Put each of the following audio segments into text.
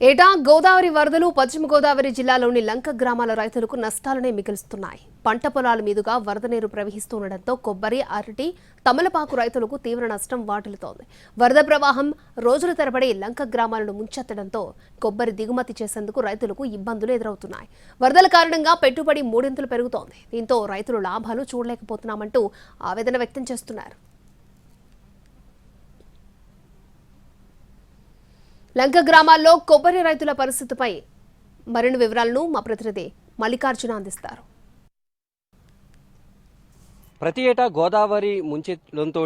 ఏటా గోదావరి వరదలు పశ్చిమ గోదావరి జిల్లాలోని లంక గ్రామాల రైతులకు నష్టాలనే మిగులుస్తున్నాయి. పంట పొలాల మీదుగా వరద నీరు ప్రవహిస్తుండటంతో కొబ్బరి అరటి తమలపాకు రైతులకు తీవ్ర నష్టం వాటిల్తోంది వరద ప్రవాహం రోజుల తరబడి లంక గ్రామాలను ముంచెత్తడంతో కొబ్బరి దిగుమతి చేసేందుకు రైతులకు ఇబ్బందులు ఎదురవుతున్నాయి. వరదల కారణంగా పెట్టుబడి మూడింతలు పెరుగుతోంది. దీంతో రైతులు లాభాలు చూడలేకపోతున్నామంటూ ఆవేదన వ్యక్తం చేస్తున్నారు. లంక గ్రామాల్లో కొబ్బరి రైతుల పరిస్థితిపై మరిన్ని వివరాలను మా ప్రతినిధి మల్లికార్జున అందిస్తారు. ప్రతి ఏటా గోదావరి ముంచెత్తంతో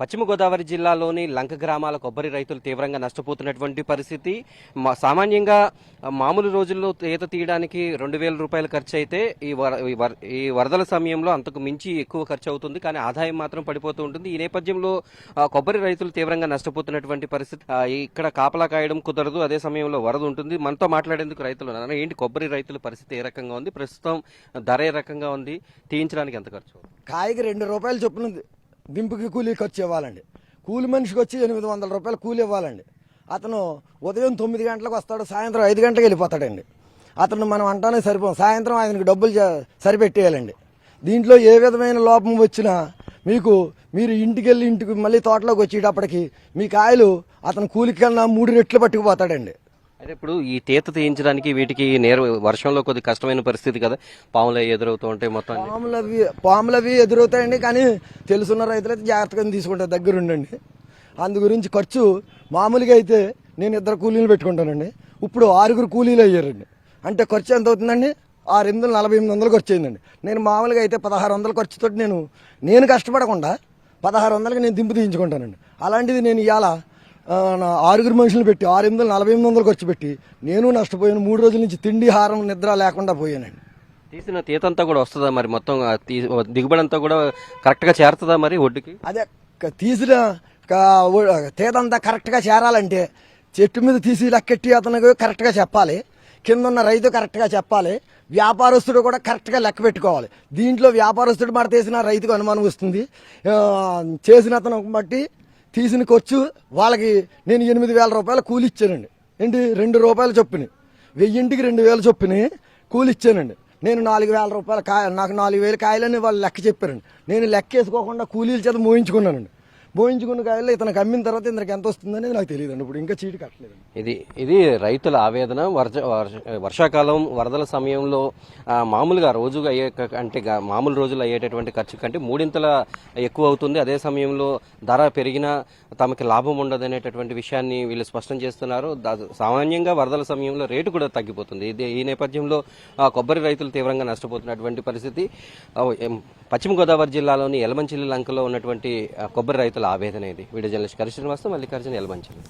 పశ్చిమ గోదావరి జిల్లాలోని లంక గ్రామాల కొబ్బరి రైతులు తీవ్రంగా నష్టపోతున్నటువంటి పరిస్థితి. మా- సామాన్యంగా మామూలు రోజుల్లో ఈత తీయడానికి రెండు వేల రూపాయలు ఖర్చు అయితే ఈ వర- ఈ వర- ఈ వరదల సమయంలో అంతకు మించి ఎక్కువ ఖర్చు అవుతుంది కానీ ఆదాయం మాత్రం పడిపోతూ ఉంటుంది. ఈ నేపథ్యంలో కొబ్బరి రైతులు తీవ్రంగా నష్టపోతున్నటువంటి పరిస్థితి ఇక్కడ కాపలా కాయడం కుదరదు. అదే సమయంలో వరద ఉంటుంది. మనతో మాట్లాడేందుకు రైతులు ఉన్నారు. ఏంటి కొబ్బరి రైతుల పరిస్థితి ఏ రకంగా ఉంది? ప్రస్తుతం ధర ఏ రకంగా ఉంది? తీయించడానికి ఎంత ఖర్చు కాయకి రెండు రూపాయలు చొప్పున దింపుకి కూలీ ఖర్చు ఇవ్వాలండి. కూలి మనిషికి వచ్చి ఎనిమిది వందల రూపాయలు కూలి ఇవ్వాలండి. అతను ఉదయం తొమ్మిది గంటలకు వస్తాడు సాయంత్రం ఐదు గంటలకు వెళ్ళిపోతాడండి. అతను మనం అంటానే సరిపోం సాయంత్రం ఆయనకి డబ్బులు సరిపెట్టేయాలండి. దీంట్లో ఏ విధమైన లోపం వచ్చినా మీకు మీరు ఇంటికి వెళ్ళి ఇంటికి మళ్ళీ తోటలోకి వచ్చేటప్పటికి మీ కాయలు అతను కూలికి కన్నా మూడు రెట్లు పట్టుకుపోతాడండి. అయితే ఇప్పుడు ఈ తీత తీయించడానికి వీటికి నేర వర్షంలో కొద్ది కష్టమైన పరిస్థితి కదా. పాములు ఎదురవుతూ ఉంటాయి మొత్తం పాములు అవి పాములు అవి ఎదురవుతాయండి కానీ తెలుసున్న రైతులైతే జాగ్రత్తగా తీసుకుంటారు దగ్గర ఉండండి అందు గురించి ఖర్చు మామూలుగా అయితే నేను ఇద్దరు కూలీలు పెట్టుకుంటానండి. ఇప్పుడు ఆరుగురు కూలీలు అయ్యారండి. అంటే ఖర్చు ఎంత అవుతుందండి? ఆరు ఎనిమిది నలభై ఎనిమిది వందలు ఖర్చు అయిందండి. నేను మామూలుగా అయితే పదహారు వందల ఖర్చుతో నేను నేను కష్టపడకుండా పదహారు వందలకి నేను దింపు తీయించుకుంటానండి. అలాంటిది నేను ఇవాళ ఆరుగురు మనుషులు పెట్టి ఆరు ఎనిమిది వందలు నలభై ఎనిమిది వందలు ఖర్చు పెట్టి నేను నష్టపోయాను మూడు రోజుల నుంచి తిండి హారం నిద్ర లేకుండా పోయానండి. తీసిన తీత అంతా కూడా వస్తుందా మరి మొత్తం? దిగుబడి అంతా కూడా కరెక్ట్గా చేరుతుందా మరి ఒడ్డుకి? అదే తీసిన తేదంతా కరెక్ట్గా చేరాలంటే చెట్టు మీద తీసి లెక్కెట్టి అతనికి కరెక్ట్గా చెప్పాలి. కింద ఉన్న రైతు కరెక్ట్గా చెప్పాలి. వ్యాపారస్తుడు కూడా కరెక్ట్గా లెక్క పెట్టుకోవాలి. దీంట్లో వ్యాపారస్తుడు మాట తీసిన రైతుకు అనుమానం వస్తుంది. చేసిన అతను బట్టి తీసిన ఖర్చు వాళ్ళకి నేను ఎనిమిది వేల రూపాయలు కూలి ఇచ్చానండి. ఏంటి? రెండు రూపాయలు చొప్పున. వెయ్యింటికి రెండు వేలు చొప్పున కూలి ఇచ్చానండి. నేను నాలుగు వేల రూపాయల కాయ నాకు నాలుగు వేల కాయలని వాళ్ళు లెక్క చెప్పారండి. నేను లెక్క వేసుకోకుండా కూలీల చేత మోయించుకున్నానండి. మోయించుకున్న కాయలు ఇతనికి అమ్మిన తర్వాత ఇతనికి ఎంత వస్తుందనేది నాకు తెలియదు ఇప్పుడు ఇంకా చీటి కట్టలేదు ఇది ఇది రైతుల ఆవేదన. వర్ష వర్ష- వర్షాకాలం వరదల సమయంలో మామూలుగా రోజుగా అయ్యే అంటే మామూలు రోజులు అయ్యేటటువంటి ఖర్చు కంటే మూడింతల ఎక్కువ అవుతుంది. అదే సమయంలో ధర పెరిగినా తమకి లాభం ఉండదు అనేటటువంటి విషయాన్ని వీళ్ళు స్పష్టం చేస్తున్నారు. సామాన్యంగా వరదల సమయంలో రేటు కూడా తగ్గిపోతుంది. ఇది ఈ నేపథ్యంలో కొబ్బరి రైతులు తీవ్రంగా నష్టపోతున్నటువంటి పరిస్థితి. పశ్చిమ గోదావరి జిల్లాలోని ఎలమంచిల్లి లంకలో ఉన్నటువంటి కొబ్బరి రైతుల ఆవేదన ఇది. వీడియో జర్నలిస్ట్ కరి శ్రీనివాస మల్లికార్జున ఎలమంచిలి